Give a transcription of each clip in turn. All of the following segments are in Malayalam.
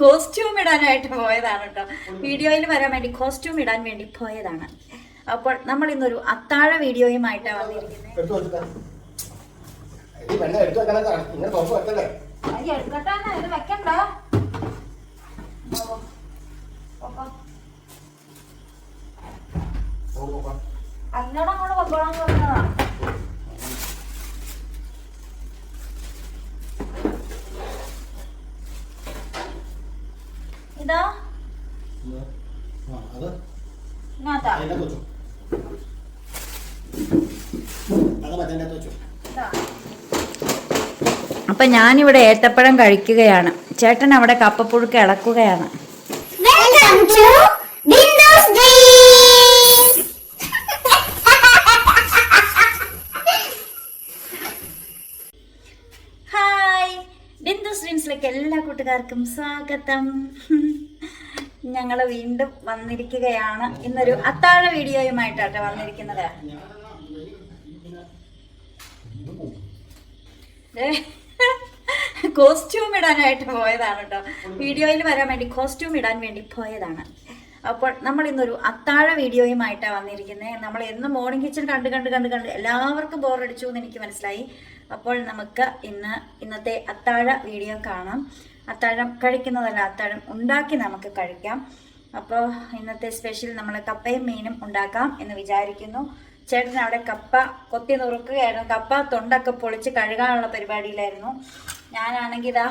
കോസ്റ്റ്യൂം ഇടാനായിട്ട് പോയതാണ് കേട്ടോ. വീഡിയോയിൽ വരാൻ വേണ്ടി കോസ്റ്റ്യൂം ഇടാൻ വേണ്ടി പോയതാണ്. അപ്പോൾ നമ്മൾ ഇന്നൊരു അത്താഴ വീഡിയോയുമായിട്ടാണ് വന്നിരിക്കുന്നത്. എടുത്ത് വെച്ചിട്ടാ. ഇത് വെള്ളം എടുത്ത് വെക്കണതാണ്. ഇങ്ങനെ തുറന്ന് വെക്കല്ലേ? അയ്യ, എടുക്കട്ടെ, ഇത് വെക്കണ്ട ഓ, ഓ, ഓ. ഓ, ഓ, ഓ. അങ്ങോട്ട് അങ്ങോട്ട് വെക്കോളാൻ പറഞ്ഞതാ ഇതാ ആ, അത് അപ്പൊ ഞാനിവിടെ ഏത്തപ്പഴം കഴിക്കുകയാണ്. ചേട്ടൻ അവിടെ കപ്പപ്പുഴുക്ക് ഇളക്കുകയാണ്. Welcome to Bindu's Dreams! Hi Bindu സ്ട്രീംസിലേക്ക് എല്ലാ കൂട്ടുകാർക്കും സ്വാഗതം. ഞങ്ങൾ വീണ്ടും വന്നിരിക്കുകയാണ്. ഇന്നൊരു അത്താഴ വീഡിയോയുമായിട്ടാട്ടെ വന്നിരിക്കുന്നത്. കോസ്റ്റ്യൂം ഇടാനായിട്ട് പോയതാണ് കേട്ടോ വീഡിയോയിൽ വരാൻ വേണ്ടി കോസ്റ്റ്യൂം ഇടാൻ വേണ്ടി പോയതാണ്. അപ്പോൾ നമ്മൾ ഇന്നൊരു അത്താഴ വീഡിയോയുമായിട്ടാണ് വന്നിരിക്കുന്നത് നമ്മൾ എന്ന് മോർണിംഗ് കിച്ചൺ കണ്ട് കണ്ട് കണ്ട് കണ്ട് എല്ലാവർക്കും ബോറടിച്ചു എന്ന് എനിക്ക് മനസ്സിലായി. അപ്പോൾ നമുക്ക് ഇന്ന് ഇന്നത്തെ അത്താഴ വീഡിയോ കാണാം. അത്താഴം കഴിക്കുന്നതല്ല അത്താഴം ഉണ്ടാക്കി നമുക്ക് കഴിക്കാം. അപ്പോൾ ഇന്നത്തെ സ്പെഷ്യൽ നമ്മൾ കപ്പയും മീനും ഉണ്ടാക്കാം എന്ന് വിചാരിക്കുന്നു. ചേട്ടൻ അവിടെ കപ്പ കൊത്തി നുറുക്കുകയായിരുന്നു. കപ്പ തൊണ്ടൊക്കെ പൊളിച്ച് കഴുകാനുള്ള പരിപാടിയിലായിരുന്നു. ഞാനാണെങ്കിൽ ഇതാ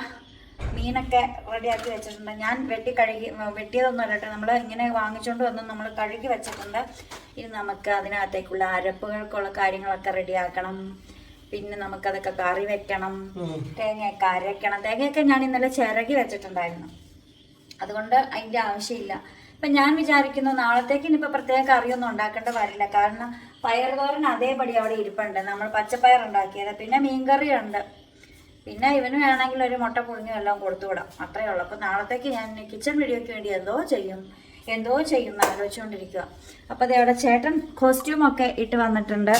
മീനൊക്കെ റെഡിയാക്കി വെച്ചിട്ടുണ്ട്. ഞാൻ വെട്ടി കഴുകി വെട്ടിയതൊന്നും അല്ലട്ടെ നമ്മൾ ഇങ്ങനെ വാങ്ങിച്ചുകൊണ്ട് വന്ന് നമ്മൾ കഴുകി വെച്ചിട്ടുണ്ട്. ഇനി നമുക്ക് അതിനകത്തേക്കുള്ള അരപ്പുകൾക്കുള്ള കാര്യങ്ങളൊക്കെ റെഡിയാക്കണം. പിന്നെ നമുക്കതൊക്കെ കറി വെക്കണം തേങ്ങയൊക്കെ അരയ്ക്കണം തേങ്ങയൊക്കെ ഞാൻ ഇന്നലെ ചിരകി വെച്ചിട്ടുണ്ടായിരുന്നു. അതുകൊണ്ട് അതിന്റെ ആവശ്യമില്ല. ഇപ്പം ഞാൻ വിചാരിക്കുന്നു നാളത്തേക്ക് ഇനിയിപ്പോൾ പ്രത്യേക കറിയൊന്നും ഉണ്ടാക്കേണ്ട വരില്ല. കാരണം പയർ തോരൻ അതേപടി അവിടെ ഇരിപ്പുണ്ട്. നമ്മൾ പച്ചപ്പയർ ഉണ്ടാക്കിയത്. പിന്നെ മീൻകറി ഉണ്ട്. പിന്നെ ഇവന് വേണമെങ്കിൽ ഒരു മുട്ട പുഴുങ്ങും എല്ലാം കൊടുത്തു വിടാം. അത്രയേ ഉള്ളൂ. അപ്പോൾ നാളത്തേക്ക് ഞാൻ കിച്ചൺ വീഡിയോയ്ക്ക് വേണ്ടി എന്തോ ചെയ്യും. എന്തോ ചെയ്യും ആലോചിച്ചുകൊണ്ടിരിക്കുക അപ്പോൾ അതേ അവിടെ ചേട്ടൻ കോസ്റ്റ്യൂമൊക്കെ ഇട്ട് വന്നിട്ടുണ്ട്.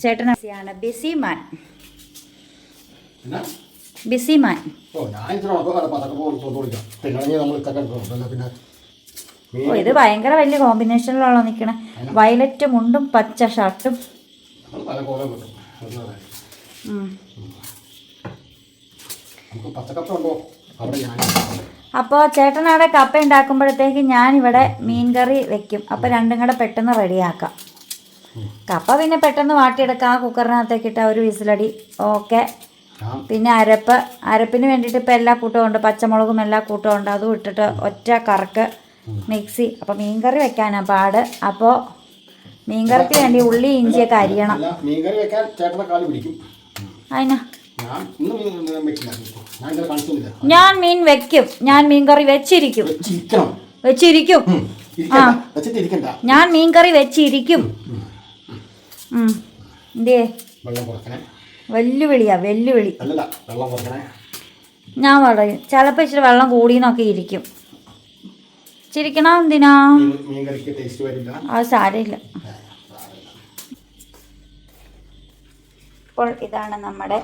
ചേട്ടൻ ബിസിയാണ് ബിസി മാൻ. Busy man. ഓ, ഇത് ഭയങ്കര വലിയ കോമ്പിനേഷനിലാണോ നിൽക്കണേ വയലറ്റ് മുണ്ടും പച്ച ഷർട്ടും അപ്പോൾ ചേട്ടൻ അവിടെ കപ്പ ഉണ്ടാക്കുമ്പോഴത്തേക്ക് ഞാനിവിടെ മീൻകറി വെക്കും. അപ്പോൾ രണ്ടും കൂടെ പെട്ടെന്ന് റെഡിയാക്കാം കപ്പ പിന്നെ പെട്ടെന്ന് വാട്ടിയെടുക്കാം. ആ കുക്കറിനകത്തേക്ക് ഇട്ട ഒരു വിസിലടി. ഓക്കെ. പിന്നെ അരപ്പ്. അരപ്പിന് വേണ്ടിയിട്ട് ഇപ്പോൾ എല്ലാ കൂട്ടവും ഉണ്ട്. പച്ചമുളകും എല്ലാ കൂട്ടവും ഉണ്ട്. അതും ഇട്ടിട്ട് ഒറ്റ കറക്ക് മിക്സി. അപ്പോൾ മീൻകറി വെക്കാനാണ് പാട്. അപ്പോൾ മീൻകറിക്ക് വേണ്ടി ഉള്ളി ഇഞ്ചിയൊക്കെ അരിയണം. മീൻകറി വെക്കാൻ ചേട്ടനെ കാൽ പിടിക്കും. അതിനാ ഞാൻ മീൻ വെക്കും. ഞാൻ മീൻകറി വെച്ചിരിക്കും. വെച്ചിരിക്കും. ആ. ഞാൻ മീൻകറി വെച്ചിരിക്കും. എന്തേ വെല്ലുവിളിയാ വെല്ലുവിളി. ഞാൻ പറയും ചിലപ്പോൾ ഇച്ചിരി വെള്ളം കൂടിയെന്നൊക്കെ ഇരിക്കും. ചിരിക്കണ എന്തിനാ? അത് സാരമില്ല. ഇപ്പോൾ ഇതാണ് നമ്മുടെ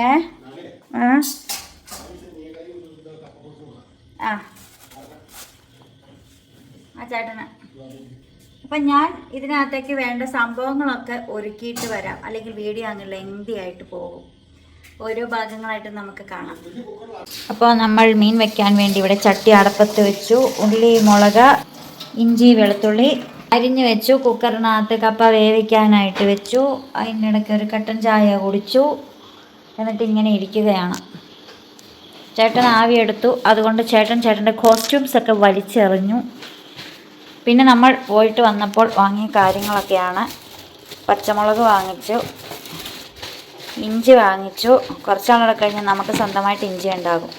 ഏ? ആ. ആ ചേട്ടന്. അപ്പം ഞാൻ ഇതിനകത്തേക്ക് വേണ്ട സംഭവങ്ങളൊക്കെ ഒരുക്കിയിട്ട് വരാം. അല്ലെങ്കിൽ വീഡിയോ അങ്ങ് ലെങ്തി ആയിട്ട് പോകും. ഓരോ ഭാഗങ്ങളായിട്ട് നമുക്ക് കാണാം. അപ്പോൾ നമ്മൾ മീൻ വെക്കാൻ വേണ്ടി ഇവിടെ ചട്ടി അടപ്പത്ത് വെച്ചു. ഉള്ളി മുളക് ഇഞ്ചി വെളുത്തുള്ളി അരിഞ്ഞു വെച്ചു. കുക്കറിനകത്ത് കപ്പ വേവിക്കാനായിട്ട് വെച്ചു. അതിനിടയ്ക്ക് ഒരു കട്ടൻ ചായ കുടിച്ചു. എന്നിട്ട് ഇങ്ങനെ ഇരിക്കുകയാണ്. ചേട്ടൻ ആവിയെടുത്തു അതുകൊണ്ട് ചേട്ടൻ ചേട്ടന്റെ കോസ്റ്റ്യൂംസ് ഒക്കെ വലിച്ചെറിഞ്ഞു. പിന്നെ നമ്മൾ പോയിട്ട് വന്നപ്പോൾ വാങ്ങിയ കാര്യങ്ങളൊക്കെയാണ്. പച്ചമുളക് വാങ്ങിച്ചു. ഇഞ്ചി വാങ്ങിച്ചു. കുറച്ചാളൂടെ കഴിഞ്ഞാൽ നമുക്ക് സ്വന്തമായിട്ട് ഇഞ്ചി ഉണ്ടാകും.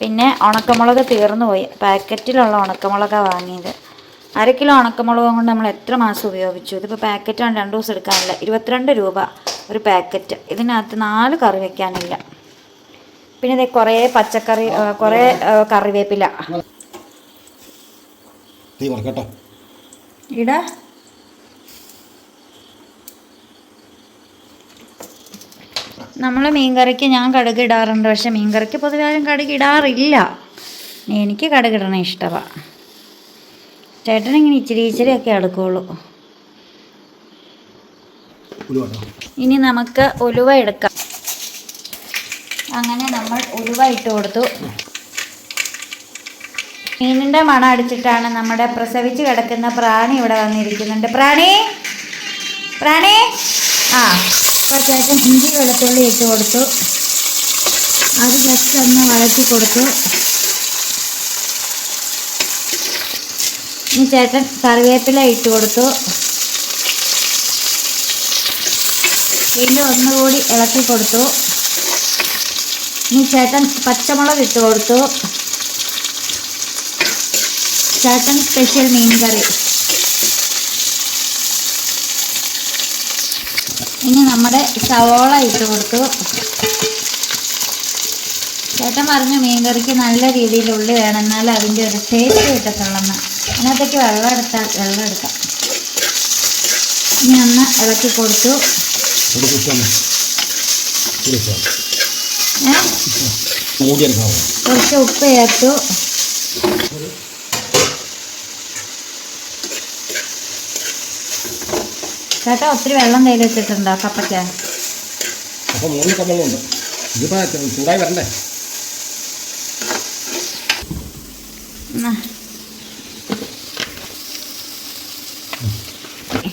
പിന്നെ ഉണക്കമുളക് തീർന്നു പോയി. പാക്കറ്റിലുള്ള ഉണക്കമുളകാണ് വാങ്ങിയത്. അര കിലോ ഉണക്കമുളകും കൊണ്ട് നമ്മൾ എത്ര മാസം ഉപയോഗിച്ചു? ഇതിപ്പോൾ പാക്കറ്റാണ് രണ്ട് ദിവസം എടുക്കാനില്ല? ഇരുപത്തിരണ്ട് രൂപ ഒരു പാക്കറ്റ്. ഇതിനകത്ത് നാല് കറി വയ്ക്കാനില്ല പിന്നെ ഇത് കുറേ പച്ചക്കറി കുറേ കറിവേപ്പില. തീ കുറക്കട്ടോ ഇട. നമ്മൾ മീൻകറിക്ക് ഞാൻ കടുക് ഇടാറുണ്ട് പക്ഷെ മീൻകറിക്ക് പൊതുവെ ആരും കടുക് ഇടാറില്ല. എനിക്ക് കടുക് ഇടണ ഇഷ്ടമാണ് ചേട്ടനിങ്ങനെ ഇച്ചിരി ഇച്ചിരി ഒക്കെ അടുക്കുള്ളൂ ഇനി നമുക്ക് ഒലുവ എടുക്കാം. അങ്ങനെ നമ്മൾ ഒലുവ ഇട്ട് കൊടുത്തു. മീനിന്റെ മണം അടിച്ചിട്ടാണ് നമ്മുടെ പ്രസവിച്ച് കിടക്കുന്ന പ്രാണി ഇവിടെ വന്നിരിക്കുന്നുണ്ട്. പ്രാണി? പ്രാണി? ആ ചേട്ടൻ ഇഞ്ചി വെളുത്തുള്ളി ഇട്ട് കൊടുത്തു. അത് ജസ്റ്റ് ഒന്ന് വഴറ്റി കൊടുത്തു. ഇനി ചേട്ടൻ കറിവേപ്പില ഇട്ട് കൊടുത്തു. വീണ്ടും ഒന്നുകൂടി ഇളക്കി കൊടുത്തു. ഇനി ചേട്ടൻ പച്ചമുളക് ഇട്ട് കൊടുത്തു. ചേട്ടൻ സ്പെഷ്യൽ മീൻ കറി. ഇനി നമ്മുടെ സവോള ഇട്ട് കൊടുത്തു. ചേട്ടൻ പറഞ്ഞു മീൻ കറിക്ക് നല്ല രീതിയിൽ ഉള്ളി വേണം അതിന്റെ ഒരു ടേസ്റ്റ് കിട്ടത്തുള്ളെന്ന്. അതിനകത്തേക്ക് വെള്ളം എടുത്താൽ വെള്ളം എടുക്കാം. ഇനി ഒന്ന് ഇളക്കി കൊടുത്തു. കുറച്ച് ഉപ്പ് ചേർത്തു. ചേട്ടാ ഒത്തിരി വെള്ളം കയ്യിൽ വെച്ചിട്ടുണ്ടോ കപ്പയ്ക്ക്? അപ്പോൾ മൂന്ന് കമ്മളുണ്ട് ഇതിപ്പോൾ ചൂടായി വരണ്ടേ?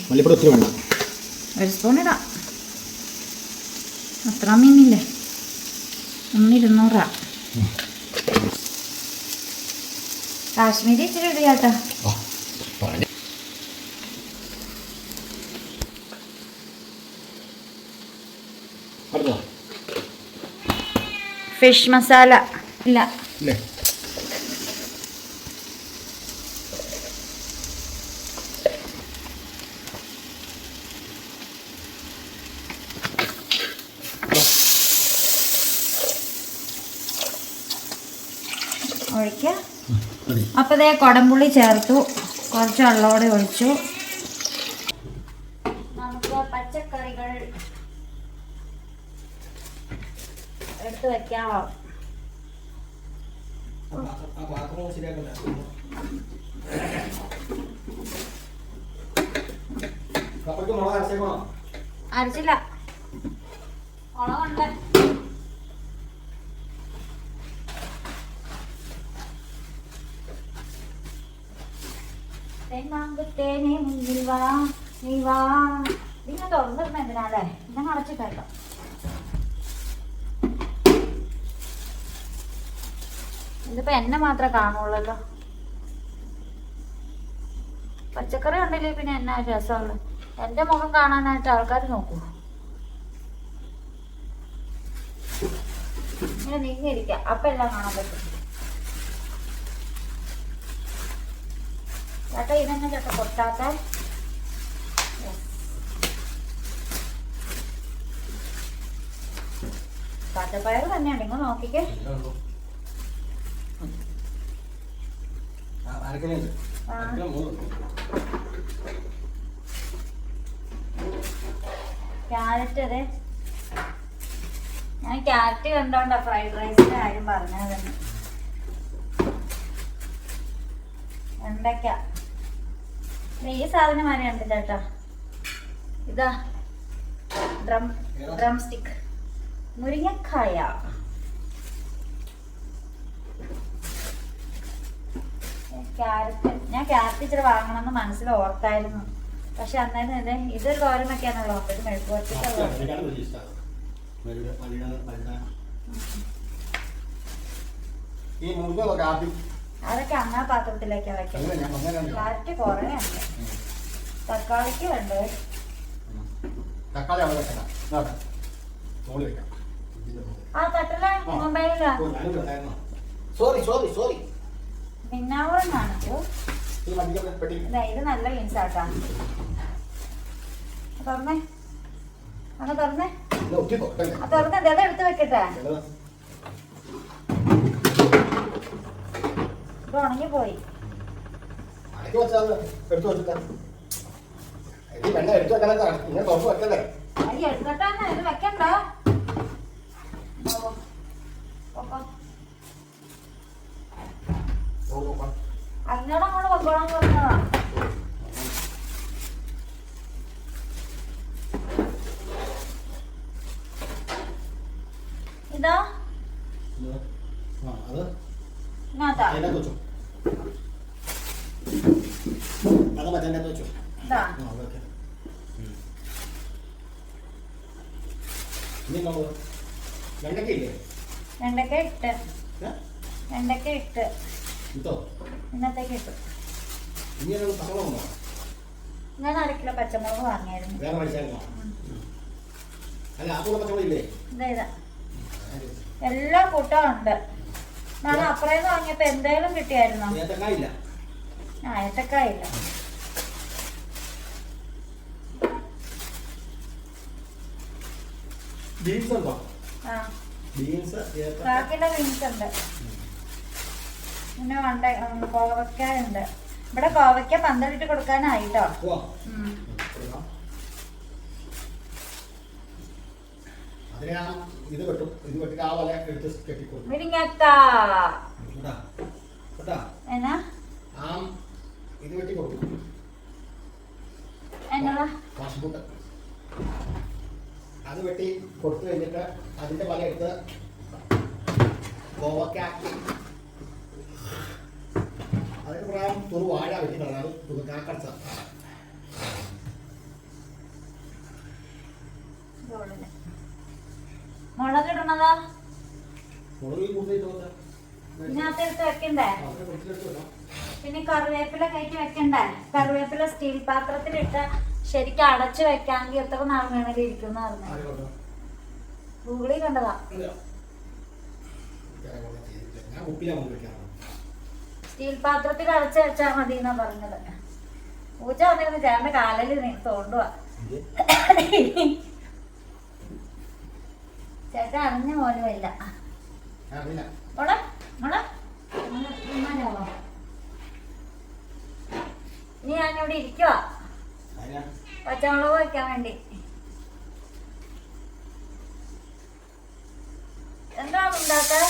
മല്ലിപ്പൊടി ഒത്തിരി വേണ്ട ഒരു സ്പൂൺ ഇടാം. അത്ര മീനില്ലേ? ഒന്നിരുന്നൂറാ കാശ്മീരി ഇച്ചിരി ഇടുക ആ പറഞ്ഞു അടുത്തോ ഫിഷ് മസാല ഇല്ല. അപ്പൊ ഒഴിക്കുക അപ്പോൾ കുടംപുള്ളി ചേർത്തു. കുറച്ച് വെള്ളത്തോടെ ഒഴിച്ചു. അരച്ചേക്കണോ അരച്ചില്ല. തേനേ തെന്നാങ്കുത്തേനെ മുന്നിൽ വാ നീ വാ. നിങ്ങൾ തുറന്നിരുന്ന എന്തിനാലേ ഞാൻ അടച്ചിട്ടല്ലോ ഇതിപ്പോ എന്നെ മാത്രമേ കാണുള്ളല്ലോ പച്ചക്കറി ഉണ്ടല്ലേ പിന്നെ എന്നാ രസമുള്ളു. എന്റെ മുഖം കാണാനായിട്ട് ആൾക്കാർ നോക്കൂ. ഇങ്ങനെ നീങ്ങിയിരിക്കാം. അപ്പൊ എല്ലാം കാണാൻ പറ്റും. ചേട്ടാ ഇതെന്നെ ചേട്ടാ പൊട്ടാത്ത? പച്ചപ്പയർ തന്നെയാണ് നിങ്ങൾ നോക്കിക്കേ. ക്യാരറ്റ് അതെ. ഞാൻ ക്യാരറ്റ് കണ്ടോണ്ടാ ഫ്രൈഡ് റൈസിന്റെ കാര്യം പറഞ്ഞത് വെണ്ടയ്ക്ക. ഈ സാധനം വരെയുണ്ട് ചേട്ടാ ഇതാ ഡ്രം ഡ്രം സ്റ്റിക്ക്. മുരിങ്ങക്കായ. ക്യാരറ്റ്. ഞാൻ ക്യാരറ്റ് ഇച്ചിരി വാങ്ങണമെന്ന് മനസ്സിൽ ഓർത്തായിരുന്നു. പക്ഷെ അന്നേരം തന്നെ ഇതൊരു വെക്കാനുള്ള ഒരു അതൊക്കെ അങ്ങാ പാത്രത്തിലേക്കാ അങ്ങനെ അങ്ങനെ ക്യാരറ്റ് കുറേ ഉണ്ട്. തക്കാളിക്ക് ഉണ്ട് തക്കാളി അവിടെ വെക്കണം. ആ തട്ടല മൊബൈലിലാ. Sorry sorry sorry. പെട്ടി ഇതാ നല്ല ബീൻസ് ആട്ടാ. തുറന്നേ. അത് തുറന്നേ. ഇത് ഒത്തിരി തൊട്ടല്ലേ ആ തുറന്നേ. ദേ, അത് എടുത്ത് വെക്കട്ടെ. ഇത് ഉണങ്ങിപ്പോയി. അടക്കി വെച്ചാൽ അന്നോട് അങ്ങോട്ട് വെക്കോളാൻ പറഞ്ഞതാ. ഇതാ. അത് മറ്റേ വെച്ചു. ആ ഓക്കെ വെണ്ടക്ക ഇല്ലേ? വെണ്ടക്ക ഇട്ട്. വെണ്ടക്ക ഇട്ട്. ഇട്ടോ ഇന്നത്തേക്ക് ഇട്ടു. ഇനി ഞാൻ അര കിലോ പച്ചമുളക് വാങ്ങിയായിരുന്നു. വേറെ മേടിച്ചായിരുന്നോ അല്ല ആ കൂടെ പച്ചമുളക് ഇല്ലേ? ഇതാ എല്ലാ കൂട്ടവും ഉണ്ട്. ഞാൻ അപ്പുറേന്ന് വാങ്ങിയപ്പോ എന്തേലും കിട്ടിയായിരുന്നോ? ഏത്തക്കായില്ല. ആ ഏത്തക്കായില്ല. ബീൻസ് ഉണ്ടോ? ആ. ബീൻസ് കാക്കിന്റെ ബീൻസ് ഉണ്ട്. പിന്നെ വണ്ട കോവക്ക ഉണ്ട് ഇവിടെ കോവയ്ക്ക പന്തലിട്ട് കൊടുക്കാനായിട്ടോ? ഇത് വെട്ടും. ഇത് വെട്ടിട്ട് ആ വല എടുത്ത് എന്നാ? ആ ഇത് വെട്ടി കൊടുക്കും. എന്നതാ കാശുപൂട്ട് അത് വെട്ടി കൊടുത്തു കഴിഞ്ഞിട്ട് അതിന്റെ വല എടുത്ത് കോവക്കാക്കി അതിന് പ്രായം തുറു വാഴ വെട്ടി അത് കാക്കടച്ച ഇതുള്ളിൽ. മുളക് ഇടണതാ? മുളക് കൂടുതൽ ഇതിനകത്ത് എടുത്ത് വെക്കണ്ടേ? പിന്നെ കറിവേപ്പില കയറ്റി വെക്കണ്ടേ? കറിവേപ്പില സ്റ്റീൽ പാത്രത്തിലിട്ട് ശരിക്കും അടച്ചു വെക്കാമെങ്കിൽ എത്ര നാൾ വേണമെങ്കിൽ ഇരിക്കുന്ന പറഞ്ഞു. ഗൂഗിളിൽ കണ്ടതാ. ഞാൻ സ്റ്റീൽ പാത്രത്തിൽ അടച്ചു വെച്ചാൽ മതി എന്നാ പറഞ്ഞത്. പൂജ വന്നിരുന്ന്. ചേട്ടന്റെ കാലിൽ നീ തോണ്ടുവാ. ചേട്ടൻ അറിഞ്ഞ പോലും ഇല്ല. മോളെ മോളെ? ഇനി ഞാനിവിടെ ഇരിക്കുവാ. അതിനാ പച്ചമുളക് വയ്ക്കാൻ വേണ്ടി. എന്താണ് ഉണ്ടാക്കാൻ?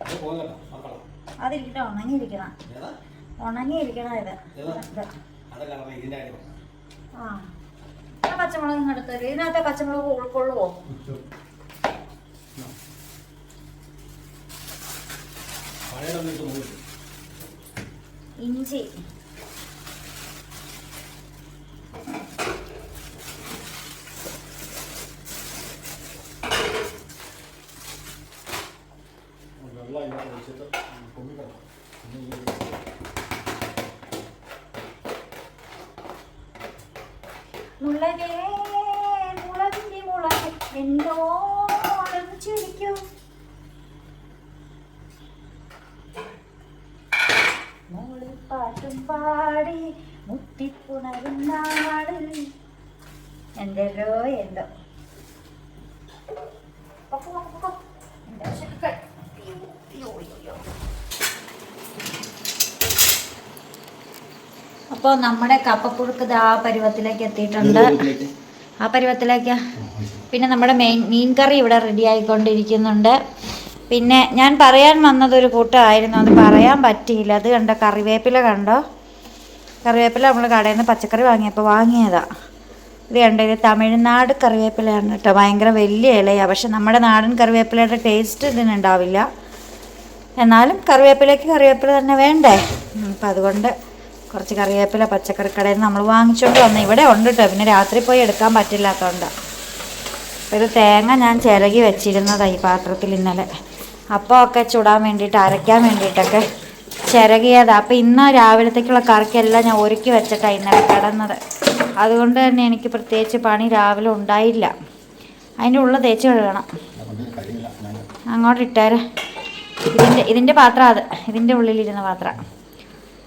അത് പോകുന്നല്ലോ മക്കളോ അതിരിക്കട്ടെ ഉണങ്ങിയിരിക്കണം. ഉണങ്ങിയിരിക്കണം ഇത്. അതല്ല ആ. പച്ചമുളക് ഇങ്ങ് എടുത്ത്. തരും ഇതിനകത്തെ പച്ചമുളക് ഉൾക്കൊള്ളുവോ പഴയതൊന്നും ഇത് നോക്കി ഇഞ്ചി വെള്ളം അതിനകത്ത് ഒഴിച്ചിട്ട് പൊങ്ങിക്കിടക്കും പിന്നെ ഈ മുളകേ മുളകിന്റെ മുളക് എന്നോടൊന്ന് ചിരിക്കൂ മോളിൽ പാട്ടും പാടി മുത്തിപ്പുണരും നാട് എന്തെല്ലോ എന്തോ? അപ്പൊ. അപ്പോൾ നമ്മുടെ കപ്പപ്പുഴുക്ക് ദാ ആ പരുവത്തിലേക്ക് എത്തിയിട്ടുണ്ട്. ആ പരുവത്തിലേക്ക്. പിന്നെ നമ്മുടെ മെയിൻ മീൻ കറി ഇവിടെ റെഡി ആയിക്കൊണ്ടിരിക്കുന്നുണ്ട്. പിന്നെ ഞാൻ പറയാൻ വന്നതൊരു കൂട്ടമായിരുന്നു അത് പറയാൻ പറ്റിയില്ല. അത് കണ്ടോ? കറിവേപ്പില കണ്ടോ? കറിവേപ്പില നമ്മൾ കടയിൽ നിന്ന് പച്ചക്കറി വാങ്ങിയപ്പോൾ വാങ്ങിയതാ. ഇത് കണ്ടോ? ഇത് തമിഴ്നാട് കറിവേപ്പിലയാണ് കേട്ടോ. ഭയങ്കര വലിയ ഇലയാണ് പക്ഷെ നമ്മുടെ നാടൻ കറിവേപ്പിലയുടെ ടേസ്റ്റ് ഇതിനുണ്ടാവില്ല എന്നാലും കറിവേപ്പിലയ്ക്ക് കറിവേപ്പില തന്നെ വേണ്ടേ? അപ്പം അതുകൊണ്ട് കുറച്ച് കറിവേപ്പില പച്ചക്കറി കടയിൽ നിന്ന് നമ്മൾ വാങ്ങിച്ചുകൊണ്ട് വന്നു. ഇവിടെ ഉണ്ട് കേട്ടോ. പിന്നെ രാത്രി പോയി എടുക്കാൻ പറ്റില്ലാത്തതുകൊണ്ട് ഇത് തേങ്ങ ഞാൻ ചിരകി വെച്ചിരുന്നതാണ് ഈ പാത്രത്തിൽ ഇന്നലെ. അപ്പോൾ ഒക്കെ ചുടാൻ വേണ്ടിയിട്ട് അരയ്ക്കാൻ വേണ്ടിയിട്ടൊക്കെ ചിരകിയതാണ് അപ്പോൾ ഇന്ന് രാവിലത്തേക്കുള്ള കറക്കെല്ലാം ഞാൻ ഒരുക്കി വെച്ചിട്ടാണ് ഇന്നലെ കിടന്നത്. അതുകൊണ്ട് തന്നെ എനിക്ക് പ്രത്യേകിച്ച് പണി രാവിലെ ഉണ്ടായില്ല. അതിന്റെ ഉള്ള തേച്ച് കഴുകണം. അങ്ങോട്ട് ഇട്ടേരെ. ഇതിന്റെ ഇതിന്റെ പാത്രം അത്. ഇതിന്റെ ഉള്ളിലിരുന്ന പാത്രം.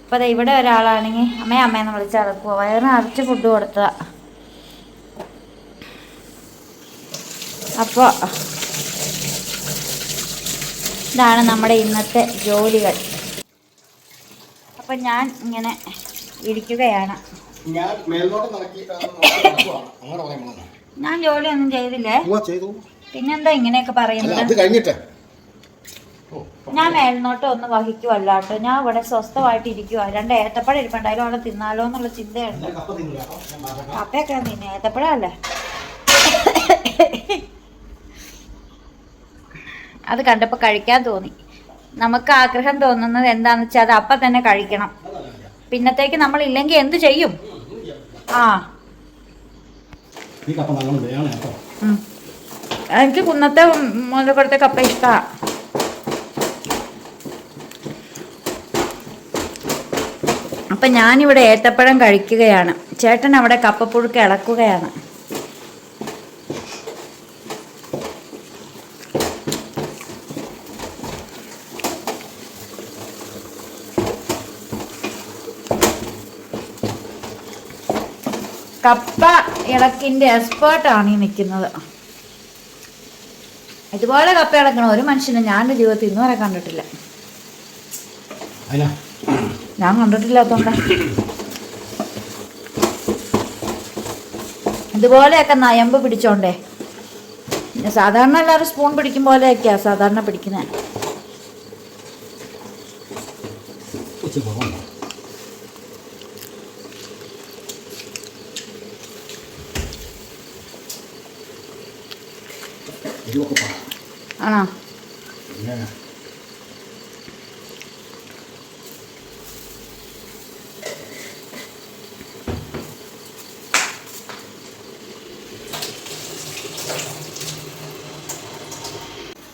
അപ്പോൾ അതെ ഇവിടെ ഒരാളാണെങ്കിൽ അമ്മയെ അമ്മയെന്ന് വിളിച്ച് അടക്കുക വയറ് അരച്ച് ഫുഡ് കൊടുത്തതാണ് അപ്പോൾ ഇതാണ് നമ്മുടെ ഇന്നത്തെ ജോലികൾ. അപ്പം ഞാൻ ഇങ്ങനെ ഇരിക്കുകയാണ്. ഞാൻ ജോലിയൊന്നും ചെയ്തില്ലേ? പിന്നെന്താ ഇങ്ങനെയൊക്കെ പറയുന്നത്? ഞാൻ മേൽനോട്ടം ഒന്ന് വഹിക്കുവല്ലാട്ടോ. ഞാൻ ഇവിടെ സ്വസ്ഥമായിട്ട് ഇരിക്കുക രണ്ട് ഏത്തപ്പഴം ഇരിപ്പുണ്ടായാലും അവിടെ തിന്നാലോ എന്നുള്ള ചിന്തയുണ്ട്. കപ്പയൊക്കെ തിന്നെ. ഏത്തപ്പഴമല്ലേ അത് കണ്ടപ്പോൾ കഴിക്കാൻ തോന്നി. നമുക്ക് ആഗ്രഹം തോന്നുന്നത് എന്താണെന്ന് വെച്ചാൽ അത് അപ്പം തന്നെ കഴിക്കണം. പിന്നത്തേക്ക് നമ്മൾ ഇല്ലെങ്കിൽ എന്ത് ചെയ്യും? ആ. എനിക്ക് കുന്നത്തെ മുതലപ്പുറത്തെ കപ്പ ഇഷ്ടമാണ് അപ്പം ഞാനിവിടെ ഏത്തപ്പഴം കഴിക്കുകയാണ്. ചേട്ടൻ അവിടെ കപ്പപ്പുഴുക്ക് ഇളക്കുകയാണ്. കപ്പ ഇളക്കിന്റെ എക്സ്പേർട്ടാണ് ഈ നിൽക്കുന്നത് ഇതുപോലെ കപ്പ ഇളക്കണ ഒരു മനുഷ്യനെ ഞാൻ എന്റെ ജീവിതത്തിൽ ഇന്നുവരെ കണ്ടിട്ടില്ല. ഞാൻ ഞാൻ കണ്ടിട്ടില്ലാത്തോണ്ട ഇതുപോലെയൊക്കെ നയമ്പ് പിടിച്ചോണ്ടേ. സാധാരണ എല്ലാവരും സ്പൂൺ പിടിക്കും പോലെയൊക്കെയാ സാധാരണ പിടിക്കുന്നത് ആണോ?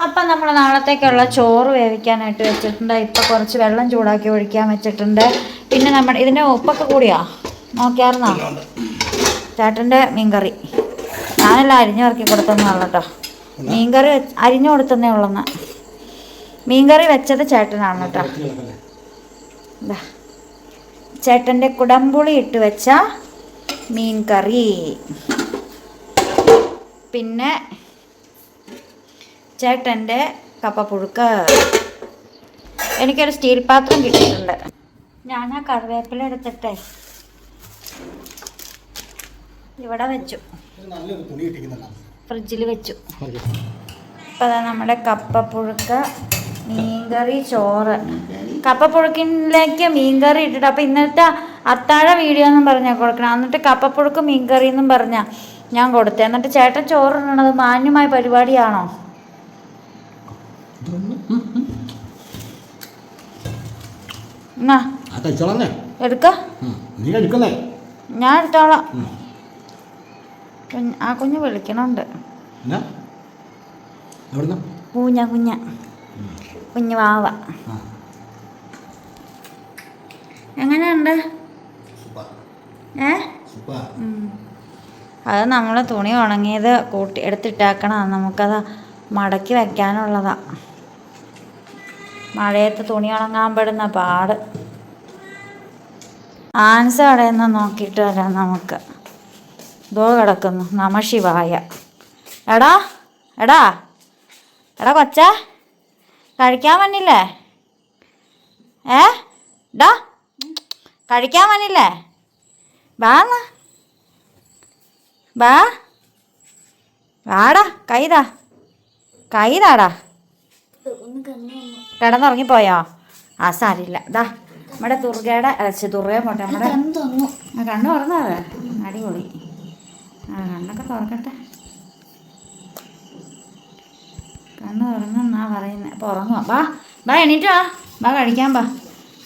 അപ്പം നമ്മൾ നാളത്തേക്കുള്ള ചോറ് വേവിക്കാനായിട്ട് വെച്ചിട്ടുണ്ട്. ഇപ്പം കുറച്ച് വെള്ളം ചൂടാക്കി ഒഴിക്കാൻ വെച്ചിട്ടുണ്ട്. പിന്നെ നമ്മൾ ഇതിന്റെ ഉപ്പൊക്കെ കൂടിയാ? നോക്കിയായിരുന്നോ? ചേട്ടന്റെ മീൻകറി. ഞാനെല്ലാം അരിഞ്ഞു ഇറക്കി കൊടുത്തെന്നാണ് കേട്ടോ. മീൻകറി അരിഞ്ഞു കൊടുത്തന്നേ ഉള്ളെന്ന്. മീൻകറി വെച്ചത് ചേട്ടനാണ് കേട്ടോ ഇതാ ചേട്ടന്റെ കുടംപുളി ഇട്ട് വെച്ച മീൻ കറി പിന്നെ ചേട്ടന്റെ കപ്പപ്പുഴുക്ക്. എനിക്കൊരു സ്റ്റീൽ പാത്രം കിട്ടിയിട്ടുണ്ട്. ഞാൻ ആ കറിവേപ്പില എടുത്തിട്ടെ. ഇവിടെ വെച്ചു. നല്ലൊരു തുണി ഫ്രിഡ്ജിൽ വെച്ചു. അപ്പോൾ അതാ നമ്മുടെ കപ്പപ്പുഴുക്ക് മീൻകറി ചോറ്. കപ്പപ്പുഴുക്കിലേക്ക് മീൻകറി ഇട്ടിട്ട് അപ്പോൾ ഇന്നത്തെ അത്താഴ വീഡിയോ എന്നും പറഞ്ഞാൽ കൊടുക്കണം. എന്നിട്ട് കപ്പപ്പുഴുക്ക് മീൻകറി എന്നും പറഞ്ഞാൽ ഞാൻ കൊടുത്തു. എന്നിട്ട് ചേട്ടൻ ചോറിടണത് മാന്യമായ പരിപാടിയാണോ? എടുക്ക. ഞാൻ എടുത്തോളാം. ആ കുഞ്ഞ് വിളിക്കണുണ്ട്. കുഞ്ഞ. കുഞ്ഞ കുഞ്ഞു വാവ. എങ്ങനെയുണ്ട്? ഏ. അത് നമ്മൾ തുണി ഉണങ്ങിയത് കൂട്ടി എടുത്തിട്ടാക്കണം നമുക്കത് മടക്കി വെക്കാനുള്ളതാ. മഴയത്ത് തുണി ഉണങ്ങാൻ പെടുന്ന പാട്. ആൻസർ അവിടെ നിന്ന് നോക്കിയിട്ട് വരാം നമുക്ക്. ഇതോ കിടക്കുന്നു. നമ ശിവായ. എടാ എടാ എടാ കൊച്ച കഴിക്കാൻ വന്നില്ലേ? ഏ? ഡാ കഴിക്കാൻ വന്നില്ലേ? വാന്ന് ബാ. വാടാ കൈതാ. കൈതാടാ. കിടന്നുറങ്ങിപ്പോയോ? ആ സാരില്ല. ദാ നമ്മുടെ ദുർഗയുടെ ദുർഗ ദുർഗയെ പോട്ടെ നമ്മുടെ കണ്ണു തുറന്നത്. അടിപൊളി. ആ കണ്ണൊക്കെ തുറക്കട്ടെ. കണ്ണ് തുറന്നെന്നാ പറയുന്നത് അപ്പോൾ ഉറങ്ങുക ബാ ബാ എണീറ്റ് വാ. കഴിക്കാൻ ബാ.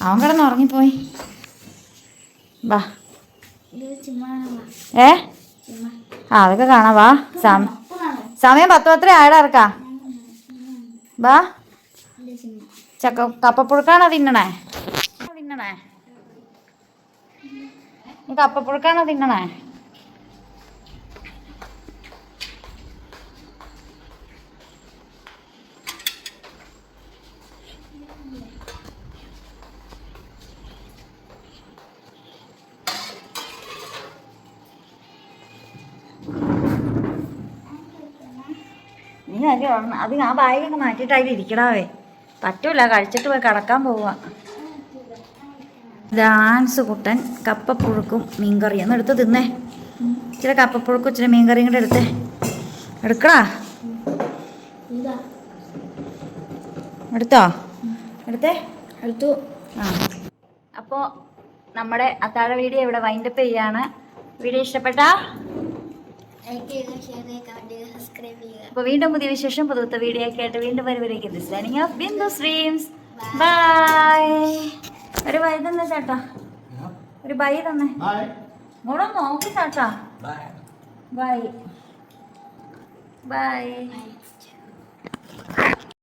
അവൻ കിടന്ന് ഉറങ്ങിപ്പോയി. ബാ. ഏ? ആ അതൊക്കെ കാണാം. വാ. സമയം സമയം പത്ത് പത്ര ആയുടെ ബാ. ചക്ക കപ്പപ്പുഴുക്കാണോ തിന്നണേ? തിന്നണേ. നീ കപ്പപ്പുഴുക്കാണോ തിന്നണേ? നീ അരി ഉറങ്ങ അത് ആ ബാഗൊക്കെ മാറ്റിയിട്ട് അതിൽ ഇരിക്കടാവേ പറ്റൂല കഴിച്ചിട്ട് പോയി കിടക്കാൻ പോവുക ഡാൻസ് കുട്ടൻ കപ്പപ്പുഴുക്കും മീൻകറിയും. ഒന്ന് എടുത്ത് തിന്നേ. ഇച്ചിരി കപ്പപ്പുഴുക്കും ഇച്ചിരി മീൻകറിയും കൂടെ എടുത്തേ. എടുക്കടാ. എടുത്തോ? എടുത്തേ? എടുത്തു. ആ. അപ്പോൾ നമ്മുടെ അത്താഴ വീഡിയോ ഇവിടെ വൈൻഡപ്പ് ചെയ്യാണ്. വീഡിയോ ഇഷ്ടപ്പെട്ടാ? അപ്പോൾ വീണ്ടും പുതിയ വിശേഷം പുതുത്ത വീഡിയോ ഒക്കെ ആയിട്ട് വീണ്ടും വരുവരേക്കും designing off Bindu dreams bye ഒരു ബൈ തന്നെ ചേട്ടാ. ഒരു ബൈ തന്നെ. ബൈ മോളെ നോക്കി ചേട്ടാ. Bye bye.